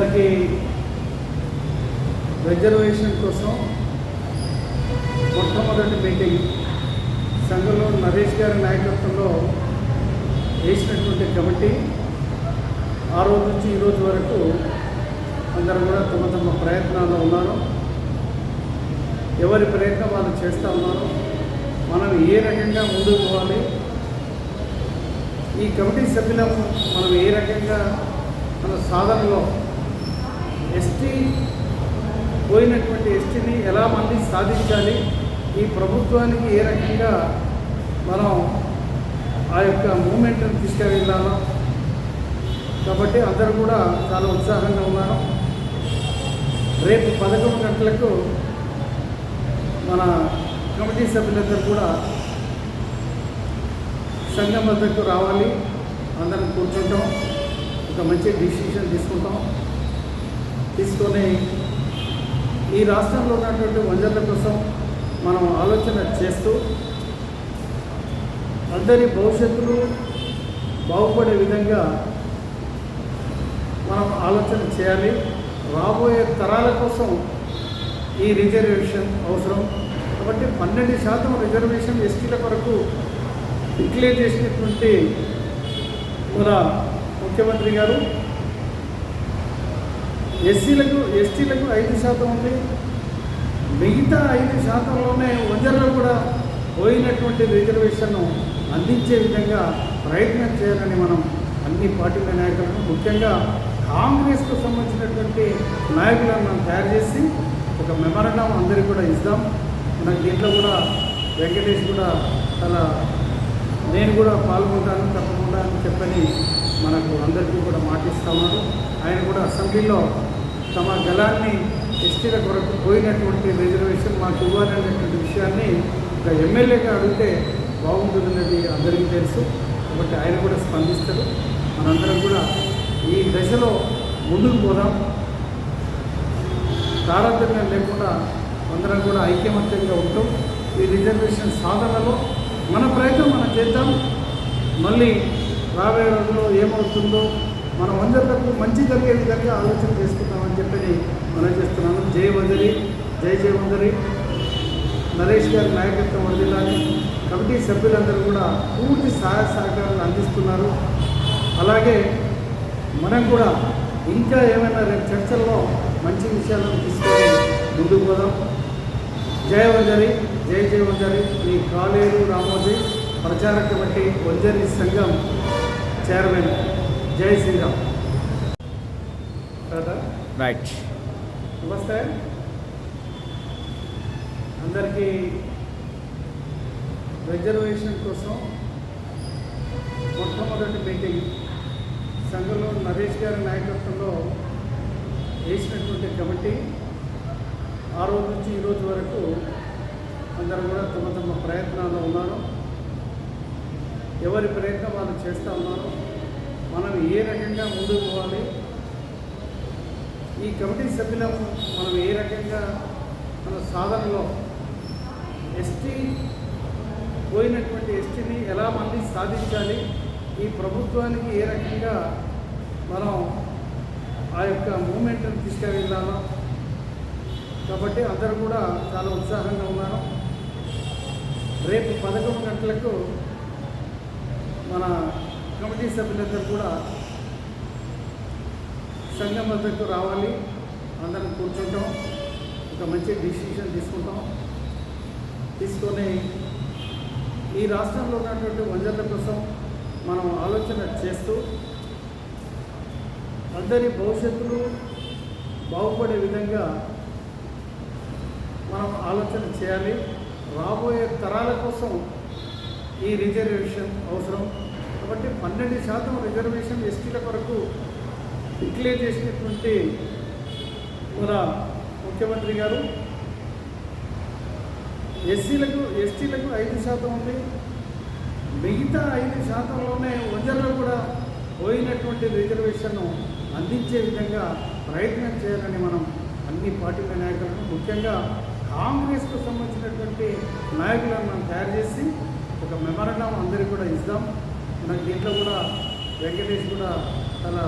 గారికి రిజర్వేషన్ కోసం మొట్టమొదటి మీటింగ్ సంఘంలో నరేష్ గారి నాయకత్వంలో వేసినటువంటి కమిటీ. ఆ రోజు నుంచి ఈరోజు వరకు అందరూ కూడా తమ తమ ప్రయత్నాల్లో ఉన్నారు ఎవరి ప్రయత్నం వాళ్ళు చేస్తూ ఉన్నారు మనం ఏ రకంగా ముందుకు పోవాలి? ఈ కమిటీ సభ్యులం మనం ఏ రకంగా మన సాధనలో ఎస్టీ పోయినటువంటి ఎస్టీని ఎలా మళ్ళీ సాధించాలి? ఈ ప్రభుత్వానికి ఏ రకంగా మనం ఆ యొక్క మూమెంట్ని తీసుకెళ్ళాలో? కాబట్టి అందరూ కూడా చాలా ఉత్సాహంగా ఉన్నారు. రేపు పదకొండు గంటలకు మన కమిటీ సభ్యులందరూ కూడా సంఘం వద్దకు రావాలి. అందరం కూర్చుంటాం. ఒక మంచి డిసిషన్ తీసుకుంటాం. తీసుకొని ఈ రాష్ట్రంలో ఉన్నటువంటి వనరుల కోసం మనం ఆలోచన చేస్తూ అందరి భవిష్యత్తులు బాగుపడే విధంగా మనం ఆలోచన చేయాలి. రాబోయే తరాల కోసం ఈ రిజర్వేషన్ అవసరం. కాబట్టి పన్నెండు శాతం రిజర్వేషన్ ఎస్టీల కొరకు డిక్లేర్ చేసినటువంటి మన ముఖ్యమంత్రి గారు ఎస్సీలకు ఎస్టీలకు ఐదు శాతం ఉంది. మిగతా ఐదు శాతంలోనే వజర్లో కూడా పోయినటువంటి రిజర్వేషన్ను అందించే విధంగా ప్రయత్నం చేయాలని మనం అన్ని పార్టీల నాయకులను ముఖ్యంగా కాంగ్రెస్కు సంబంధించినటువంటి నాయకులను మనం తయారు చేసి ఒక మెమరణం అందరికీ కూడా ఇద్దాం మనకు దీంట్లో కూడా వెంకటేష్ కూడా చాలా నేను కూడా పాల్గొంటాను తప్పకుండా అని చెప్పని మనకు అందరికీ కూడా మాటిస్తా ఉన్నారు ఆయన కూడా అసెంబ్లీలో తమ గలాన్ని ఎస్టీల కొరకు పోయినటువంటి రిజర్వేషన్ మాకు ఇవ్వాలనేటువంటి విషయాన్ని ఒక ఎమ్మెల్యేగా అడిగితే బాగుంటుందనేది అందరికీ తెలుసు. కాబట్టి ఆయన కూడా స్పందిస్తారు. మనందరం కూడా ఈ దశలో ముందుకు పోదాం. తారతమ్యం లేకుండా అందరం కూడా ఐక్యమత్యంగా ఉంటాం. ఈ రిజర్వేషన్ సాధనలో మన ప్రయత్నం మనం చేద్దాం. మళ్ళీ రాబోయే రోజుల్లో ఏమవుతుందో మన వందలకు మంచి జరిగే విధంగా ఆలోచన చేసుకుందామని చెప్పి మనం చేస్తున్నాను జై వందరి జై జై వందరి నరేష్ గారి నాయకత్వం వదిలాలి. కమిటీ సభ్యులందరూ కూడా పూర్తి సహాయ సహకారాలు అందిస్తున్నారు. అలాగే మనం కూడా ఇంకా ఏమైనా రేపు చర్చల్లో మంచి విషయాలను తీసుకొని ముందుకు పోదాం. జయ వంజరి జై జయ వంజరి. ఈ కాలేరు రామోజీ ప్రచార కమిటీ వంజరి సంఘం చైర్మన్. జై శ్రీరామ్. రైట్ నమస్తే. అందరికీ రిజర్వేషన్ కోసం మొట్టమొదటి మీటింగ్ సంఘంలో నరేష్ గారి నాయకత్వంలో వేసినటువంటి కమిటీ ఆ రోజు నుంచి ఈ రోజు వరకు అందరూ కూడా తమ తమ ప్రయత్నాల్లో ఉన్నారు ఎవరి ప్రయత్నం వాళ్ళు చేస్తూ ఉన్నారు మనం ఏ రకంగా ముందుకు పోవాలి? ఈ కమిటీ సభ్యులం మనం ఏ రకంగా మన సాధనలో ఎస్టీ పోయినటువంటి ఎస్టీని ఎలా మళ్ళీ సాధించాలి? ఈ ప్రభుత్వానికి ఏ రకంగా మనం ఆ యొక్క మూమెంట్ని తీసుకెళ్ళాలో కాబట్టి అందరూ కూడా చాలా ఉత్సాహంగా ఉన్నారు. రేపు పదకొండు గంటలకు మన కమిటీ సభ్యులందరూ కూడా సంఘం వద్దకు రావాలి. అందరం కూర్చుంటాం. ఒక మంచి డిసిషన్ తీసుకుంటాం. తీసుకొని ఈ రాష్ట్రంలో ఉన్నటువంటి వనరుల కోసం మనం ఆలోచన చేస్తూ అందరి భవిష్యత్తులు బాగుపడే విధంగా మనం ఆలోచన చేయాలి. రాబోయే తరాల కోసం ఈ రిజర్వేషన్ అవసరం. కాబట్టి పన్నెండు శాతం రిజర్వేషన్ ఎస్టీల కొరకు డిక్లేర్ చేసినటువంటి మన ముఖ్యమంత్రి గారు. ఎస్సీలకు ఎస్టీలకు ఐదు శాతం ఉంది. మిగతా ఐదు శాతంలోనే వజర్లో కూడా పోయినటువంటి రిజర్వేషన్ను అందించే విధంగా ప్రయత్నం చేయాలని మనం అన్ని పార్టీల నాయకులను ముఖ్యంగా కాంగ్రెస్కు సంబంధించినటువంటి నాయకులను మనం తయారు చేసి ఒక మెమరణం అందరికీ కూడా ఇద్దాం. నాకు దీంట్లో కూడా వెంకటేష్ కూడా చాలా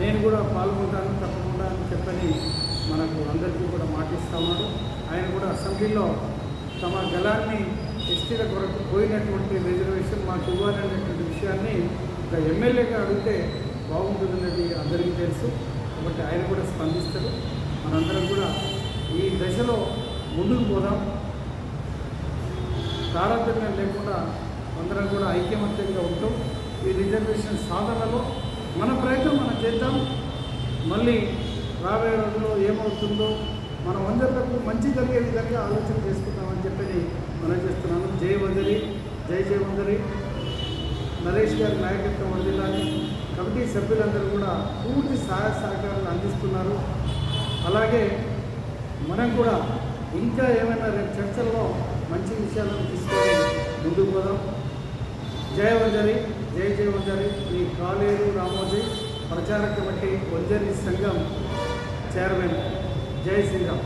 నేను కూడా పాల్గొంటాను తప్పకుండా అని చెప్పని మనకు అందరికీ కూడా మాటిస్తా ఉన్నాడు. ఆయన కూడా అసెంబ్లీలో తమ గలాన్ని ఎస్టీల కొరకు పోయినటువంటి రిజర్వేషన్ మాకు ఇవ్వాలనేటువంటి విషయాన్ని ఒక ఎమ్మెల్యేగా అడిగితే బాగుంటుందనేది అందరికీ తెలుసు. కాబట్టి ఆయన కూడా స్పందిస్తారు మనందరం కూడా ఈ దశలో ముందుకు పోదాం. తారతమ్యం లేకుండా అందరం కూడా ఐక్యమత్యంగా ఉంటాం. ఈ రిజర్వేషన్ సాధనలో మన ప్రయత్నం మనం చేద్దాం. మళ్ళీ రాబోయే రోజుల్లో ఏమవుతుందో మనం అందరికీ మంచి జరిగే విధంగా ఆలోచన చేసుకుందామని చెప్పని మనం చేస్తున్నాను. జై వందరి జై జై వందరి నరేష్ గారి నాయకత్వం వర్దిల్లాలి కమిటీ సభ్యులందరూ కూడా పూర్తి సహాయ సహకారాలు అందిస్తున్నారు. అలాగే మనం కూడా ఇంకా ఏమైనా రేపు చర్చల్లో మంచి విషయాలను తీసుకొని ముందుకు పోదాం. జయ వంజరి జయ జయ వంజరి ఈ కాలేరు రామోజీ ప్రచార కమిటీ వంజరి సంఘం చైర్మన్ జై శ్రీరామ్.